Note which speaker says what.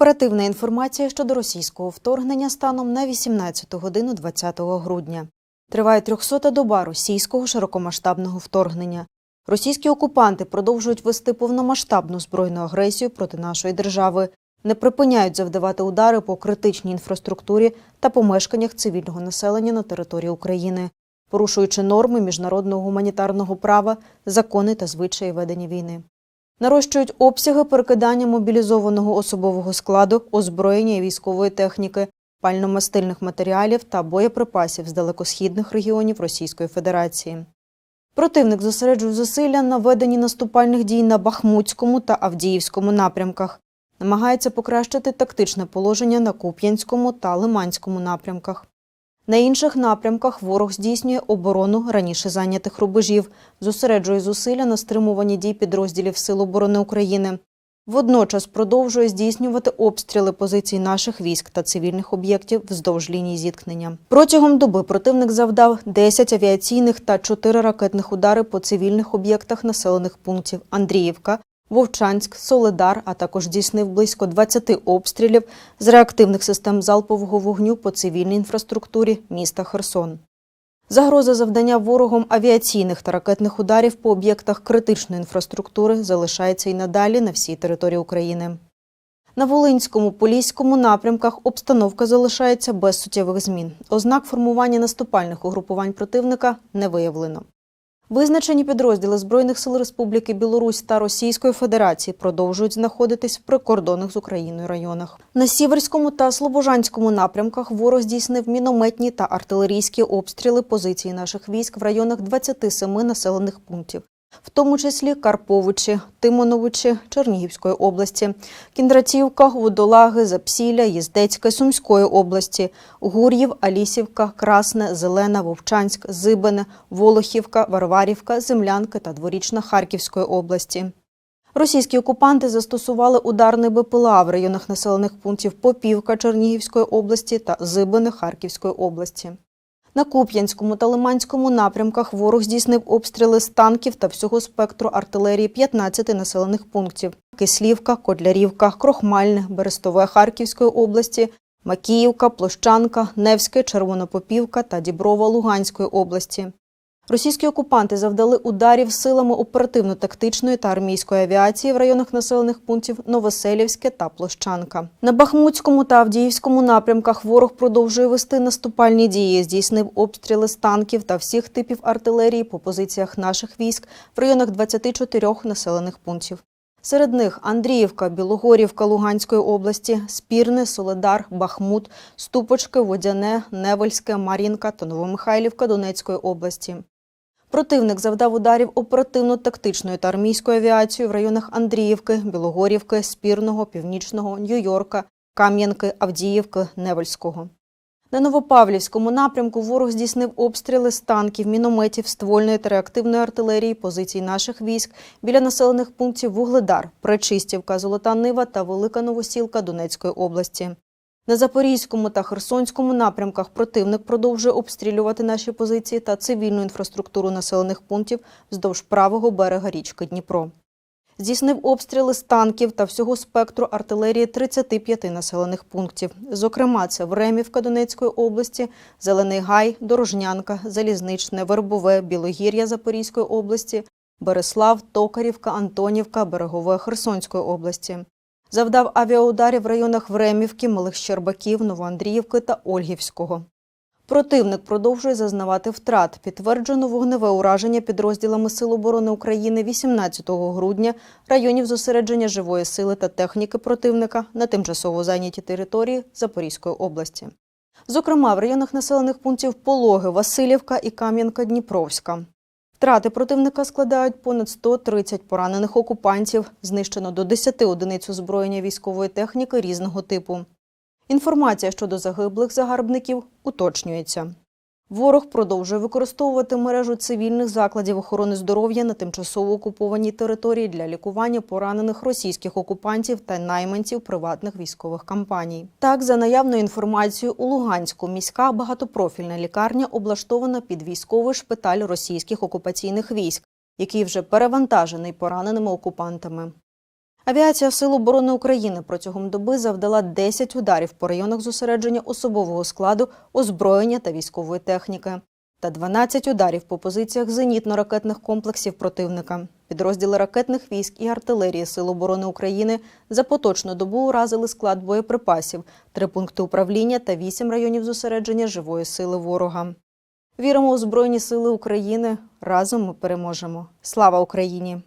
Speaker 1: Оперативна інформація щодо російського вторгнення станом на 18 годину 20 грудня. Триває 300-та доба російського широкомасштабного вторгнення. Російські окупанти продовжують вести повномасштабну збройну агресію проти нашої держави, не припиняють завдавати удари по критичній інфраструктурі та помешканнях цивільного населення на території України, порушуючи норми міжнародного гуманітарного права, закони та звичаї ведення війни. Нарощують обсяги перекидання мобілізованого особового складу, озброєння і військової техніки, пальномастильних матеріалів та боєприпасів з далекосхідних регіонів Російської Федерації. Противник зосереджує зусилля на веденні наступальних дій на Бахмутському та Авдіївському напрямках, намагається покращити тактичне положення на Куп'янському та Лиманському напрямках. На інших напрямках ворог здійснює оборону раніше зайнятих рубежів, зосереджує зусилля на стримуванні дій підрозділів Сил оборони України. Водночас продовжує здійснювати обстріли позицій наших військ та цивільних об'єктів вздовж лінії зіткнення. Протягом доби противник завдав 10 авіаційних та 4 ракетних удари по цивільних об'єктах населених пунктів Андріївка, Вовчанськ, Соледар, а також здійснив близько 20 обстрілів з реактивних систем залпового вогню по цивільній інфраструктурі міста Херсон. Загроза завдання ворогом авіаційних та ракетних ударів по об'єктах критичної інфраструктури залишається і надалі на всій території України. На Волинському, Поліському напрямках обстановка залишається без суттєвих змін. Ознак формування наступальних угрупувань противника не виявлено. Визначені підрозділи Збройних сил Республіки Білорусь та Російської Федерації продовжують знаходитись в прикордонних з Україною районах. На Сіверському та Слобожанському напрямках ворог здійснив мінометні та артилерійські обстріли позицій наших військ в районах 27 населених пунктів, в тому числі Карповичі, Тимоновичі Чернігівської області, Кіндратівка, Водолаги, Запсілля, Їздецька, Сумської області, Гур'їв, Алісівка, Красне, Зелена, Вовчанськ, Зибине, Волохівка, Варварівка, Землянка та Дворічна Харківської області. Російські окупанти застосували ударний БПЛА в районах населених пунктів Попівка Чернігівської області та Зибине Харківської області. На Куп'янському та Лиманському напрямках ворог здійснив обстріли з танків та всього спектру артилерії 15 населених пунктів: Кислівка, Котлярівка, Крохмальне, Берестове Харківської області, Макіївка, Площанка, Невське, Червонопопівка та Діброва Луганської області. Російські окупанти завдали ударів силами оперативно-тактичної та армійської авіації в районах населених пунктів Новоселівське та Площанка. На Бахмутському та Авдіївському напрямках ворог продовжує вести наступальні дії, здійснив обстріли з танків та всіх типів артилерії по позиціях наших військ в районах 24 населених пунктів. Серед них Андріївка, Білогорівка Луганської області, Спірне, Соледар, Бахмут, Ступочки, Водяне, Невельське, Мар'їнка та Новомихайлівка Донецької області. Противник завдав ударів оперативно-тактичною та армійською авіацією в районах Андріївки, Білогорівки, Спірного, Північного, Нью-Йорка, Кам'янки, Авдіївки, Невельського. На Новопавлівському напрямку ворог здійснив обстріли з танків, мінометів, ствольної та реактивної артилерії позицій наших військ біля населених пунктів Вугледар, Пречистівка, Золота Нива та Велика Новосілка Донецької області. На Запорізькому та Херсонському напрямках противник продовжує обстрілювати наші позиції та цивільну інфраструктуру населених пунктів вздовж правого берега річки Дніпро. Здійснив обстріли з танків та всього спектру артилерії 35 населених пунктів. Зокрема, це Времівка Донецької області, Зелений Гай, Дорожнянка, Залізничне, Вербове, Білогір'я Запорізької області, Береслав, Токарівка, Антонівка, Берегове Херсонської області. Завдав авіаударів в районах Времівки, Малих Щербаків, Новоандріївки та Ольгівського. Противник продовжує зазнавати втрат. Підтверджено вогневе ураження підрозділами Сил оборони України 18 грудня районів зосередження живої сили та техніки противника на тимчасово зайнятій території Запорізької області. Зокрема, в районах населених пунктів Пологи, Васильівка і Кам'янка-Дніпровська. Втрати противника складають понад 130 поранених окупантів, знищено до 10 одиниць озброєння військової техніки різного типу. Інформація щодо загиблих загарбників уточнюється. Ворог продовжує використовувати мережу цивільних закладів охорони здоров'я на тимчасово окупованій території для лікування поранених російських окупантів та найманців приватних військових компаній. Так, за наявною інформацією, у Луганську міська багатопрофільна лікарня облаштована під військовий шпиталь російських окупаційних військ, який вже перевантажений пораненими окупантами. Авіація Сил оборони України протягом доби завдала 10 ударів по районах зосередження особового складу, озброєння та військової техніки та 12 ударів по позиціях зенітно-ракетних комплексів противника. Підрозділи ракетних військ і артилерії Сил оборони України за поточну добу уразили склад боєприпасів, три пункти управління та вісім районів зосередження живої сили ворога. Віримо у Збройні Сили України. Разом ми переможемо. Слава Україні!